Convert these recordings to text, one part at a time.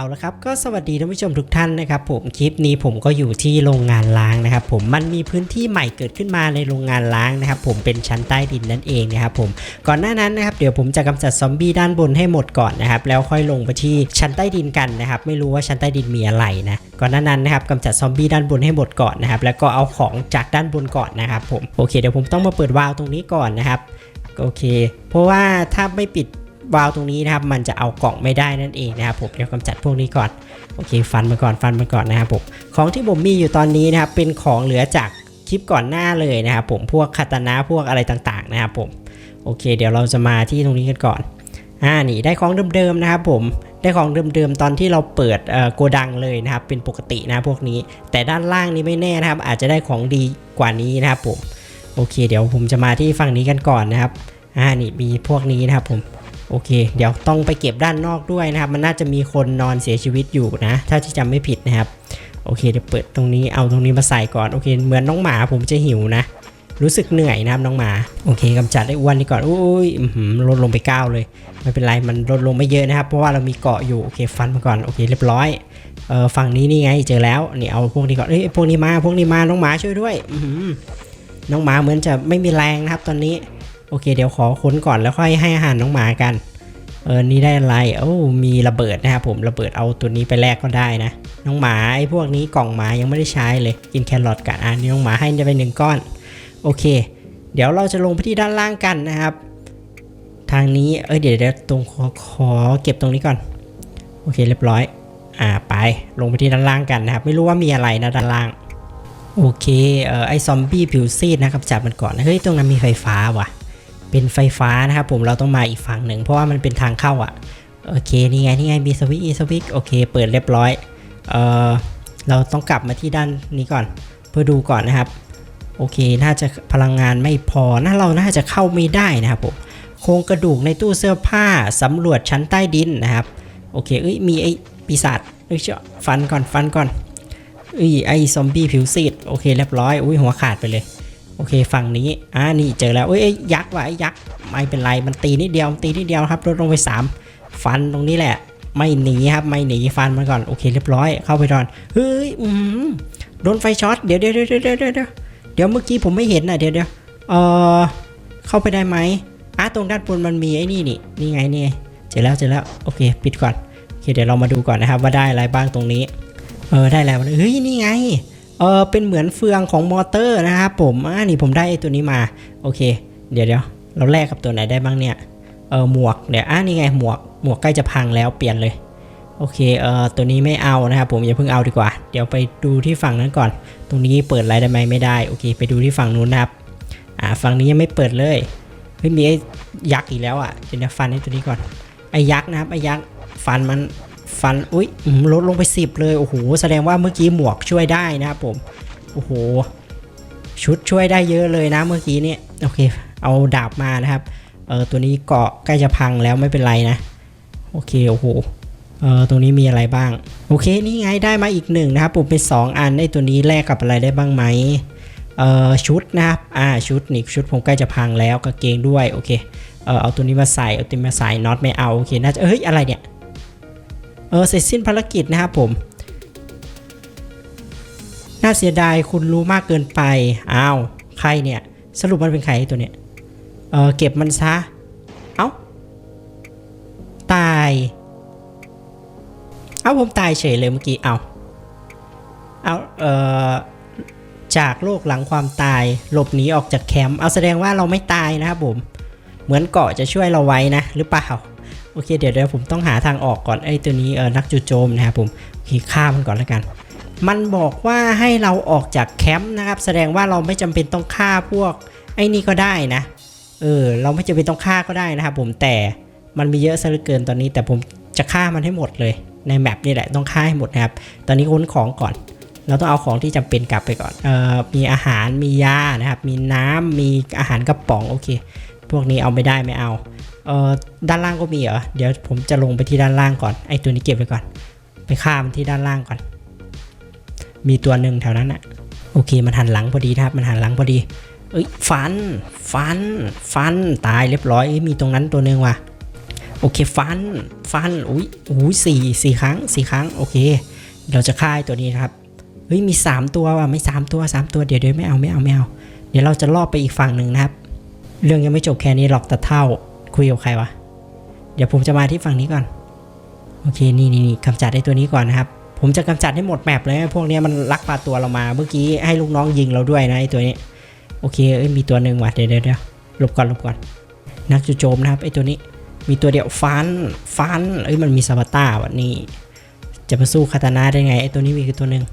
เอาละครับก็สวัสดีท่านผู้ชมทุกท่านนะครับผมคลิปนี้ผมก็อยู่ที่โรงงานล้างนะครับผมมันมีพื้นที่ใหม่เกิดขึ้นมาในโรงงานล้างนะครับผมเป็นชั้นใต้ดินนั่นเองนะครับผมก่อนหน้านั้นนะครับเดี๋ยวผมจะกำจัดซอมบี้ด้านบนให้หมดก่อนนะครับแล้วค่อยลงไปที่ชั้นใต้ดินกันนะครับไม่รู้ว่าชั้นใต้ดินมีอะไรนะก่อนหน้านั้นนะครับกำจัดซอมบี้ด้านบนให้หมดก่อนนะครับแล้วก็เอาของจากด้านบนก่อนนะครับผมโอเคเดี๋ยวผมต้องมาเปิดวาล์วตรงนี้ก่อนนะครับโอเค เพราะว่าถ้าไม่ปิด วาล์วตรงนี้นะครับ มันจะเอากล่องไม่ได้นั่นเองนะครับผมเดี๋ยวกำจัดพวกนี้ก่อนโอเคฟันมาก่อนฟันมาก่อนนะครับผมของที่ผมมีอยู่ตอนนี้นะครับเป็นของเหลือจากคลิปก่อนหน้าเลยนะครับผมพวกคาตานะพวกอะไรต่างๆนะครับผมโอเค เดี๋ยวเราจะมาที่ตรงนี้กันก่อนอ่านี่ได้ของเดิมๆนะครับผมได้ของเดิมๆตอนที่เราเปิดโกดังเลยนะครับ เป็นปกตินะพวกนี้ แต่ด้านล่างนี้ไม่แน่นะครับ อาจจะได้ของดีกว่านี้นะครับผมโอเค เดี๋ยวผมจะมาที่ฝั่งนี้กันก่อนนะครับอ่านี่มีพวกนี้นะครับผม โอเค เดี๋ยวต้องไปเก็บด้านนอกด้วยนะครับ มันน่าจะมีคนนอนเสียชีวิตอยู่นะ ถ้าที่จำไม่ผิดนะครับ โอเค เดี๋ยวเปิดตรงนี้ เอาตรงนี้มาใส่ก่อน โอเค เหมือนน้องหมาผมจะหิวนะ รู้สึกเหนื่อยนะครับน้องหมา โอเคกำจัดได้อ้วนนี่ก่อน อุ้ยอื้อหือลดลงไปเก้าเลย ไม่เป็นไร มันลดลงไม่เยอะนะครับ เพราะว่าเรามีเกาะอยู่ โอเค ฟันมาก่อน โอเค เรียบร้อย เออฝั่งนี้นี่ไง เจอแล้ว นี่เอาพวกนี้ก่อน เอ้ย พวกนี้มา พวกนี้มา น้องหมาช่วยด้วยอน้องหมาเหมือนจะไม่มีแรงนะครับ ตอนนี้ โอเค เดี๋ยวขอค้นก่อนแล้วค่อยให้อาหารน้องหมากัน เออ นี่ได้อะไรโอ้มีระเบิดนะครับผม ระเบิดเอาตัวนี้ไปแลกก็ได้นะ น้องหมาไอ้พวกนี้กล่องหมายังไม่ได้ใช้เลย กินแครอทกันอะนี่น้องหมาให้จะไปหนึ่งก้อน โอเค เดี๋ยวเราจะลงไปที่ด้านล่างกันนะครับ ทางนี้ เอ้ยเดี๋ยวเดี๋ยวตรงขอขอเก็บตรงนี้ก่อน โอเค เรียบร้อย อ่า ไป ลงไปที่ด้านล่างกันนะครับ ไม่รู้ว่ามีอะไรนะด้านล่าง โอเค เออไอซอมบี้ผิวซีดนะครับจับมันก่อน เฮ้ย ตรงนั้นมีไฟฟ้าว่ะ เป็นไฟฟ้านะครับผมเราต้องมาอีกฝั่งหนึ่งเพราะว่ามันเป็นทางเข้าอะ่ะโอเคนี่ไงนี่ไงมีสวิตช์สวิตช์โอเคเปิดเรียบร้อยเออเราต้องกลับมาที่ด้านนี้ก่อน เพื่อดูก่อนนะครับ โอเคน่าจะพลังงานไม่พอน่าเราน่าจะเข้าไม่ได้นะครับผมโครงกระดูกในตู้เสื้อผ้าสำรวจชั้นใต้ดินนะครับ โอเคเอ้ยมีไอ้ปีศาจเอ้ยเจ้าฟันก่อนฟันก่อนเอ้ยไอ้ซอมบี้ผิวซีดโอเคเรียบร้อยอุ้ยหัวขาดไปเลย โอเคฝั่งนี้อ่านี่เจอแล้วเอ้ยยักษ์ว่ะไอ้ยักษ์ไม่เป็นไรมันตีนิดเดียวตีนิดเดียวครับลดลงไป 3 ฟันตรงนี้แหละ ไม่หนีครับไม่หนีฟันมันก่อนโอเคเรียบร้อยเข้าไปดอนเฮ้ยอืมโดนไฟช็อตเดี๋ยวเดี๋ยวเดี๋ยวเดี๋ยวเดี๋ยวเดี๋ยวเมื่อกี้ผมไม่เห็นนะเดี๋ยวเดี๋ยวเออเข้าไปได้ไหมอะตรงด้านบนมันมีไอ้นี่นี่นี่ไงนี่เจอแล้วเจอแล้วโอเคปิดก่อนโอเคเดี๋ยวเรามาดูก่อนนะครับว่าได้อะไรบ้างตรงนี้ เออได้แล้วเฮ้ยนี่ไง เออเป็นเหมือนเฟืองของมอเตอร์นะครับผมอ่านี่ผมได้ตัวนี้มา โอเค เดี๋ยวเดี๋ยวเราแลกกับตัวไหนได้บ้างเนี่ย เออหมวก เดี๋ยวอ่านี่ไงหมวก หมวกใกล้จะพังแล้วเปลี่ยนเลย โอเค เออตัวนี้ไม่เอานะครับผมอย่าเพิ่งเอาดีกว่า เดี๋ยวไปดูที่ฝั่งนั้นก่อน ตรงนี้เปิดอะไรได้ไหมไม่ได้ โอเค ไปดูที่ฝั่งนู้นนะครับ อ่า ฝั่งนี้ยังไม่เปิดเลยเฮ้ยมีไอ้ยักษ์อีกแล้วอะ เดี๋ยวฟันไอ้ตัวนี้ก่อน ไอ้ยักษ์นะครับ ไอ้ยักษ์ฟันมัน ฟันอุ้ยลดลงไป 10 เลยโอ้โหแสดงว่าเมื่อกี้หมวกช่วยได้นะครับผมโอ้โหชุดช่วยได้เยอะเลยนะเมื่อกี้เนี่ยโอเค เอาดาบมานะครับเออตัวนี้เกาะใกล้จะพังแล้วไม่เป็นไรนะ โอเคโอ้โหเออตรงนี้มีอะไรบ้าง โอเคนี่ไงได้มาอีกหนึ่งนะครับผมเป็น 2 อันไอ้ตัวนี้แลกกับอะไรได้บ้างไหมเออชุดนะครับอ่าชุดนี่ชุดผมใกล้จะพังแล้วกางเกงด้วยโอเคเออเอาตัวนี้มาใส่เอาตัวนี้มาใส่น็อตไม่เอาโอเคน่าจะเฮ้ยอะไรเนี่ย เออเสร็จสิ้นภารกิจนะครับผม น่าเสียดายคุณรู้มากเกินไป อ้าวใครเนี่ย สรุปมันเป็นใครตัวเนี้ยเออเก็บมันซะ เอ้า ตาย เอ้าผมตายเฉยเลยเมื่อกี้ เอาเอาเออจากโลกหลังความตายหลบหนีออกจากแคมป์เอาแสดงว่าเราไม่ตายนะครับผม เหมือนเกาะจะช่วยเราไว้นะ หรือเปล่า โอเคเดี๋ยวเดี๋ยวผมต้องหาทางออกก่อนไอ้ตัวนี้เออนักจู่โจมนะครับผมโอเคฆ่ามันก่อนแล้วกัน มันบอกว่าให้เราออกจากแคมป์นะครับ แสดงว่าเราไม่จำเป็นต้องฆ่าพวกไอ้นี่ก็ได้นะเออเราไม่จำเป็นต้องฆ่าก็ได้นะครับผมแต่มันมีเยอะซะเหลือเกินตอนนี้ แต่ผมจะฆ่ามันให้หมดเลยในแมปนี่แหละต้องฆ่าให้หมดนะครับ ตอนนี้ค้นของก่อน เราต้องเอาของที่จำเป็นกลับไปก่อนเอ่อมีอาหารมียานะครับ มีน้ำมีอาหารกระป๋องโอเค พวกนี้เอาไม่ได้ไม่เอา เอ่อด้านล่างก็มีเหรอ เดี๋ยวผมจะลงไปที่ด้านล่างก่อน ไอตัวนี้เก็บไว้ก่อน ไปฆ่ามันที่ด้านล่างก่อน มีตัวหนึ่งแถวนั้นอะโอเค มันหันหลังพอดีนะครับ มันหันหลังพอดี เอ้ย ฟัน ฟัน ฟัน ตายเรียบร้อย มีตรงนั้นตัวหนึ่งว่ะ โอเค ฟัน ฟัน อุ้ยอุ้ยสี่สี่ครั้งสี่ครั้ง โอเค เราจะฆ่าตัวนี้นะครับ เฮ้ย มี 3 ตัวว่ะ ไม่3ตัว3ตัวเดี๋ยวเดี๋ยวไม่เอาไม่เอาไม่เอา เดี๋ยวเราจะล่อไปอีกฝั่งหนึ่งนะครับ เรื่องยังไม่จบแค่นี้หรอกแต่เท่า คุยกับใครวะ เดี๋ยวผมจะมาที่ฝั่งนี้ก่อน โอเค นี่นี่นี่กำจัดไอ้ตัวนี้ก่อนนะครับ ผมจะกำจัดให้หมดแมปเลย พวกนี้มันลักพาตัวเรามา เมื่อกี้ให้ลูกน้องยิงเราด้วยนะไอ้ตัวนี้ โอเค เอ้ย มีตัวหนึ่งว่ะ เดี๋ยวเดี๋ยวเดี๋ยวหลบก่อนหลบก่อน นักจู่โจมนะครับไอ้ตัวนี้ มีตัวเดียวฟัน ฟัน เอ้ย มันมีซาบาต้าว่ะนี่ จะมาสู้คาตานะได้ไง ไอ้ตัวนี้มีคือตัวหนึ่ง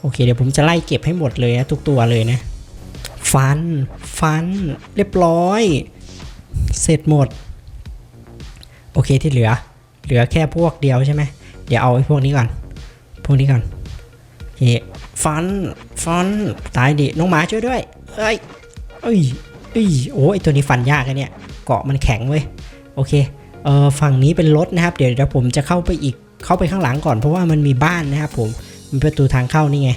โอเค เดี๋ยวผมจะไล่เก็บให้หมดเลยนะทุกตัวเลยนะฟัน ฟัน เรียบร้อย เสร็จหมด โอเคที่เหลือ เหลือแค่พวกเดียวใช่ไหม เดี๋ยวเอาไอ้พวกนี้ก่อน พวกนี้ก่อนโอเคฟัน ฟัน ตายดิ น้องหมาช่วยด้วยเอ้ย เอ้ยเอ้ย โอ้ยตัวนี้ฟันยากอะเนี่ย เกาะมันแข็งเว้ย โอเค เออฝั่งนี้เป็นรถนะครับ เดี๋ยวเดี๋ยวผมจะเข้าไปอีก เข้าไปข้างหลังก่อน เพราะว่ามันมีบ้านนะครับผมมีประตูทางเข้านี่ไง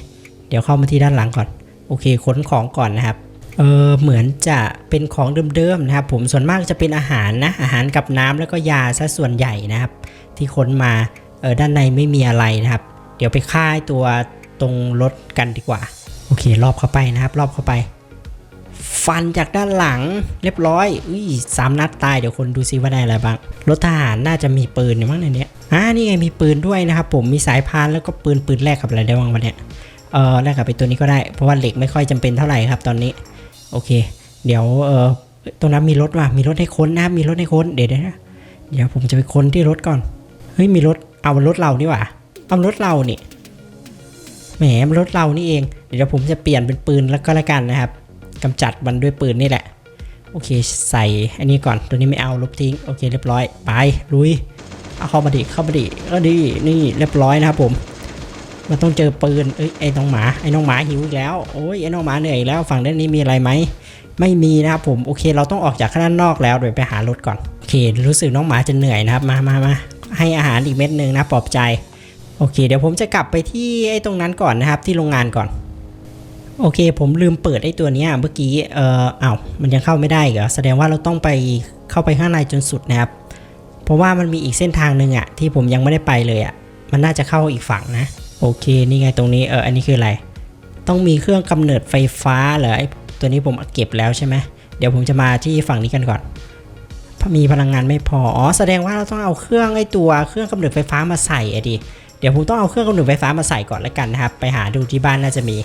เดี๋ยวเข้ามาที่ด้านหลังก่อน โอเค ขนของก่อนนะครับ เออเหมือนจะเป็นของเดิมๆนะครับผมส่วนมากจะเป็นอาหารนะอาหารกับน้ำแล้วก็ยาซะส่วนใหญ่นะครับ ที่ค้นมาเออด้านในไม่มีอะไรนะครับ เดี๋ยวไปฆ่าไอ้ตัวตรงรถกันดีกว่า โอเค รอบเข้าไปนะครับ รอบเข้าไป ฟันจากด้านหลังเรียบร้อยอุ้ยสามนัดตายเดี๋ยวคนดูซิว่าได้อะไรบ้างรถทหารน่าจะมีปืนอยู่มั้งในเนี้ยอ่านี่ไงมีปืนด้วยนะครับ ผมมีสายพานแล้วก็ปืนปืนแรกกับอะไรได้บ้างวะเนี่ยเออแลกกับไปตัวนี้ก็ได้เพราะว่าเหล็กไม่ค่อยจำเป็นเท่าไหร่ครับตอนนี้ โอเค เดี๋ยวเออตรงนั้นมีรถว่ะมีรถให้ค้นนะครับมีรถให้ค้นเดี๋ยวเดี๋ยวนะเดี๋ยวผมจะไปค้นที่รถก่อนเฮ้ยมีรถเอารถเรานี่ว่าเอารถเรานี่แหมมันรถเรานี่เอง เดี๋ยวผมจะเปลี่ยนเป็นปืนแล้วก็แล้วกันนะครับกำจัดมันด้วยปืนนี่แหละโอเคใส่อันนี้ก่อนตัวนี้ไม่เอาลบทิ้งโอเคเรียบร้อยไปลุยเอาเข้ามาดิเข้ามาดิก็ดีนี่เรียบร้อยนะครับผม มันต้องเจอปืนเอ้ยไอ้น้องหมาไอ้น้องหมาหิวอีกแล้วโอ้ยไอ้น้องหมาเหนื่อยแล้วฝั่งด้านนี้มีอะไรไหมไม่มีนะครับผมโอเค เราต้องออกจากข้างด้านนอกแล้วเดี๋ยวไปหารถก่อนโอเค รู้สึกน้องหมาจะเหนื่อยนะครับมามามาให้อาหารอีกเม็ดหนึ่งนะปลอบใจโอเค เดี๋ยวผมจะกลับไปที่ไอ้ตรงนั้นก่อนนะครับที่โรงงานก่อน โอเค ผมลืมเปิดไอ้ตัวนี้เมื่อกี้เอ่ออ้าวมันยังเข้าไม่ได้เหรอแสดงว่าเราต้องไปเข้าไปข้างในจนสุดนะครับ เพราะว่ามันมีอีกเส้นทางหนึ่งอะที่ผมยังไม่ได้ไปเลยอะมันน่าจะเข้าอีกฝั่งนะ โอเค นี่ไงตรงนี้ เออ อันนี้คืออะไร ต้องมีเครื่องกำเนิดไฟฟ้าเหรอไอตัวนี้ผมเก็บแล้วใช่ไหม เดี๋ยวผมจะมาที่ฝั่งนี้กันก่อน มีพลังงานไม่พอ อ๋อ แสดงว่าเราต้องเอาเครื่องไอตัวเครื่องกำเนิดไฟฟ้ามาใส่อะดิ เดี๋ยวผมต้องเอาเครื่องกำเนิดไฟฟ้ามาใส่ก่อนแล้วกันนะครับ ไปหาดูที่บ้านน่าจะมี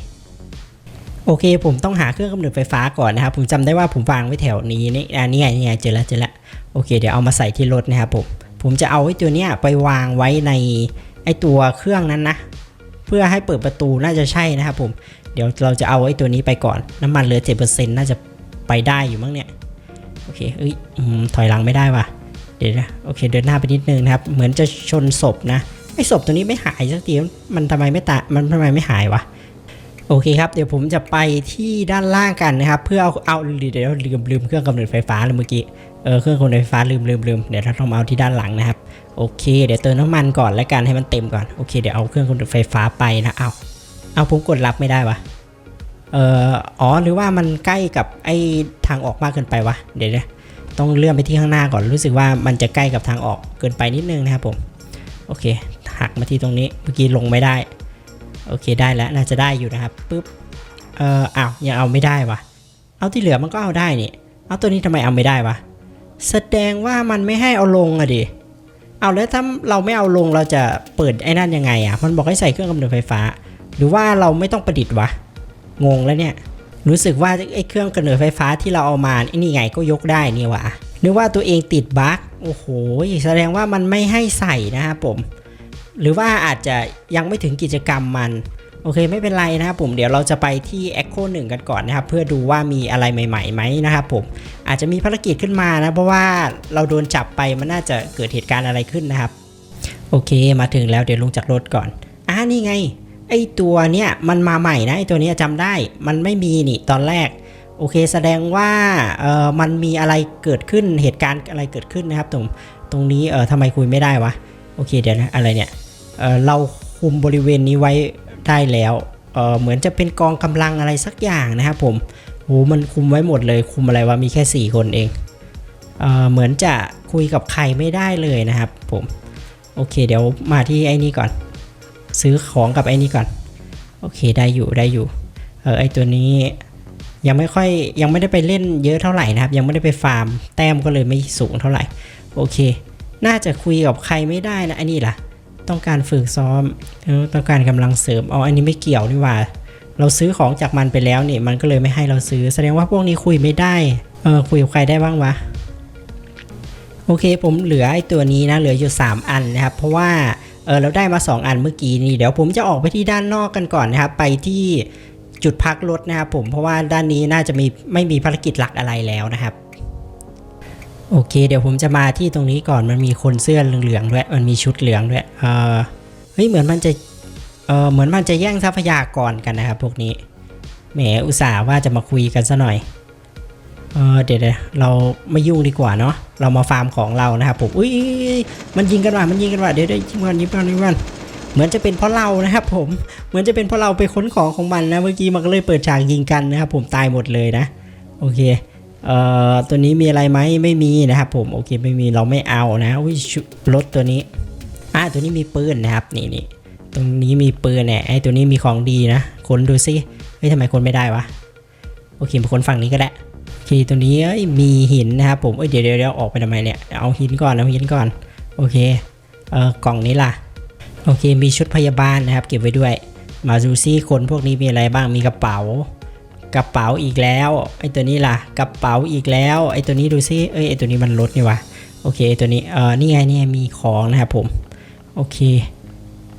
โอเค ผมต้องหาเครื่องกำเนิดไฟฟ้าก่อนนะครับ ผมจำได้ว่าผมวางไว้แถวนี้นี่อ่านี่ไงนี่ไงเจอแล้วเจอแล้วโอเค เดี๋ยวเอามาใส่ที่รถนะครับผม ผมจะเอาไอ้ตัวเนี้ยไปวางไว้ในไอ้ตัวเครื่องนั้นนะ พื่อให้เปิดประตูน่าจะใช่นะครับผม เดี๋ยวเราจะเอาไอ้ตัวนี้ไปก่อน น้ำมันเหลือ 7%น่าจะไปได้อยู่มั้งเนี่ย โอเคเอ้ยถอยหลังไม่ได้ว่ะ เดี๋ยวนะ โอเค เดินหน้าไปนิดนึงนะครับ เหมือนจะชนศพนะ ไอ้ศพตัวนี้ไม่หายสักที มันทำไมไม่ตามันทำไมไม่หายวะ โอเคครับ เดี๋ยวผมจะไปที่ด้านล่างกันนะครับ เพื่อเอาเอาเดี๋ยวลืมลืมเครื่องกำเนิดไฟฟ้าเลยเมื่อกี้เออเครื่องกำเนิดไฟฟ้าลืมลืมลืมเดี๋ยวเราต้องเอาที่ด้านหลังนะครับโอเค เดี๋ยวเติมน้ำมันก่อนแล้วกันให้มันเต็มก่อนโอเคเดี๋ยวเอาเครื่องกำเนิดไฟฟ้าไปนะเอาเอาผมกดรับไม่ได้วะเอออ๋อหรือว่ามันใกล้กับไอ้ทางออกมากเกินไปวะเดี๋ยวนะต้องเลื่อนไปที่ข้างหน้าก่อนรู้สึกว่ามันจะใกล้กับทางออกเกินไปนิดนึงนะครับผมโอเคหักมาที่ตรงนี้เมื่อกี้ลงไม่ได้ โอเคได้แล้วน่าจะได้อยู่นะครับปึ๊บเอ่ออ้าวยังเอาไม่ได้วะเอาที่เหลือมันก็เอาได้นี่เอาตัวนี้ทำไมเอาไม่ได้วะแสดงว่ามันไม่ให้เอาลงอะดิเอาแล้วถ้าเราไม่เอาลงเราจะเปิดไอ้นั่นยังไงอะมันบอกให้ใส่เครื่องกำเนิดไฟฟ้า หรือว่าเราไม่ต้องประดิษฐ์วะงงแล้วเนี่ยรู้สึกว่าไอ้เครื่องกำเนิดไฟฟ้าที่เราเอามาไอ้นี่ไงก็ยกได้นี่วะนึกว่าตัวเองติดบั๊กโอ้โหแสดงว่ามันไม่ให้ใส่นะครับผม หรือว่าอาจจะยังไม่ถึงกิจกรรมมันโอเคไม่เป็นไรนะครับผมเดี๋ยวเราจะไปที่ Echo 1 กันก่อนนะครับ เพื่อดูว่ามีอะไรใหม่ๆไหมนะครับผมอาจจะมีภารกิจขึ้นมานะ เพราะว่าเราโดนจับไปมันน่าจะเกิดเหตุการณ์อะไรขึ้นนะครับ โอเคมาถึงแล้วเดี๋ยวลงจากรถก่อนอ่านี่ไง ไอตัวเนี้ยมันมาใหม่นะไอตัวนี้ยจำได้มันไม่มีนี่ตอนแรก โอเคแสดงว่าเออมันมีอะไรเกิดขึ้นเหตุการณ์อะไรเกิดขึ้นนะครับตรงตรงนี้เออทำไมคุยไม่ได้วะโอเคเดี๋ยวนะอะไรเนี่ย เเราคุมบริเวณนี้ไว้ได้แล้วเเหมือนจะเป็นกองกำลังอะไรสักอย่างนะครับผมโหมันคุมไว้หมดเลย คุมอะไรวะมีแค่ 4 คนเองเอเหมือนจะคุยกับใครไม่ได้เลยนะครับผมโอเคเดี๋ยวมาที่ไอ้นี่ก่อน ซื้อของกับไอ้นี่ก่อน โอเคได้อยู่ได้อยู่เออไอตัวนี้ยังไม่ค่อยยังไม่ได้ไปเล่นเยอะเท่าไหร่นะครับ ยังไม่ได้ไปฟาร์ม แต้มก็เลยไม่สูงเท่าไหร่ โอเค น่าจะคุยกับใครไม่ได้นะไอันนี้ล่ะ ต้องการฝึกซ้อมต้องการกำลังเสริมอาอันนี้ไม่เกี่ยวนี่หว่า เราซื้อของจากมันไปแล้วนี่มันก็เลยไม่ให้เราซื้อ แสดงว่าพวกนี้คุยไม่ได้เออคุยกับใครได้บ้างวะโอเคผมเหลือไอ้ตัวนี้นะเหลืออยู่ 3 อันนะครับ เพราะว่าเออเราได้มา 2 อันเมื่อกี้นี่เดี๋ยวผมจะออกไปที่ด้านนอกกันก่อนนะครับ ไปที่จุดพักรถนะครับผมเพราะว่าด้านนี้น่าจะมีไม่มีภารกิจหลักอะไรแล้วนะครับ โอเค เดี๋ยวผมจะมาที่ตรงนี้ก่อนมันมีคนเสื้อเหลืองๆด้วยมันมีชุดเหลืองด้วยเออเฮ้ยเหมือนมันจะเออเหมือนมันจะแย่งทรัพยากรกันนะครับพวกนี้แหมอุตส่าห์ว่าจะมาคุยกันซะหน่อยเออเดี๋ยวเราไม่ยุ่งดีกว่าเนาะเรามาฟาร์มของเรานะครับผมอุ้ยมันยิงกันว่ะมันยิงกันว่ะเดี๋ยวเดี๋ยวยิงกันยิงกันยิงกันเหมือนจะเป็นเพราะเรานะครับผมเหมือนจะเป็นเพราะเราไปค้นของของมันนะเมื่อกี้มันก็เลยเปิดฉากยิงกันนะครับผมตายหมดเลยนะ โอเค เอ่อตัวนี้มีอะไรไหมไม่มีนะครับผมโอเคไม่มีเราไม่เอานะอุ้ยชุรถตัวนี้อ่าตัวนี้มีปืนนะครับนี่นี่ตรงนี้มีปืนเนี่ยไอ้ตัวนี้มีของดีนะคนดูซิเฮ้ยทำไมคนไม่ได้วะโอเคมาคนฝั่งนี้ก็ได้โอเคตัวนี้มีหินนะครับผมเอ้ยเดี๋ยวเดี๋ยวออกไปทำไมเนี่ยเอาหินก่อนเอาหินก่อนโอเคเออกล่องนี้ล่ะโอเคมีชุดพยาบาลนะครับ เก็บไว้ด้วย มาดูซิคนพวกนี้มีอะไรบ้างมีกระเป๋า กระเป๋าอีกแล้วไอ้ตัวนี้ล่ะกระเป๋าอีกแล้วไอ้ตัวนี้ดูซิเอ้ยไอ้ตัวนี้มันลดนี่วะโอเคไอ้ตัวนี้เออนี่ไงนี่มีของนะครับผมโอเค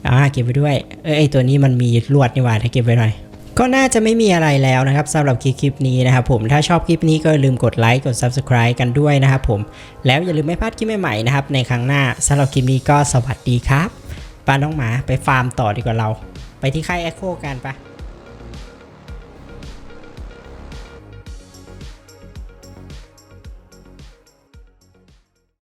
อ่าเก็บไว้ด้วยเอ้ยไอ้ตัวนี้มันมีลวดนี่ว่าถ้าเก็บไว้หน่อยก็น่าจะไม่มีอะไรแล้วนะครับสำหรับคลิปนี้นะครับผมถ้าชอบคลิปนี้ก็อย่าลืมกดไลค์กด Subscribe กันด้วยนะครับผมแล้วอย่าลืมไม่พลาดคลิปใหม่ๆนะครับในครั้งหน้าสำหรับคลิปนี้ก็สวัสดีครับป้าน้องหมาไปฟาร์มต่อดีกว่าเรา ไปที่ค่ายแอคโคกันปะ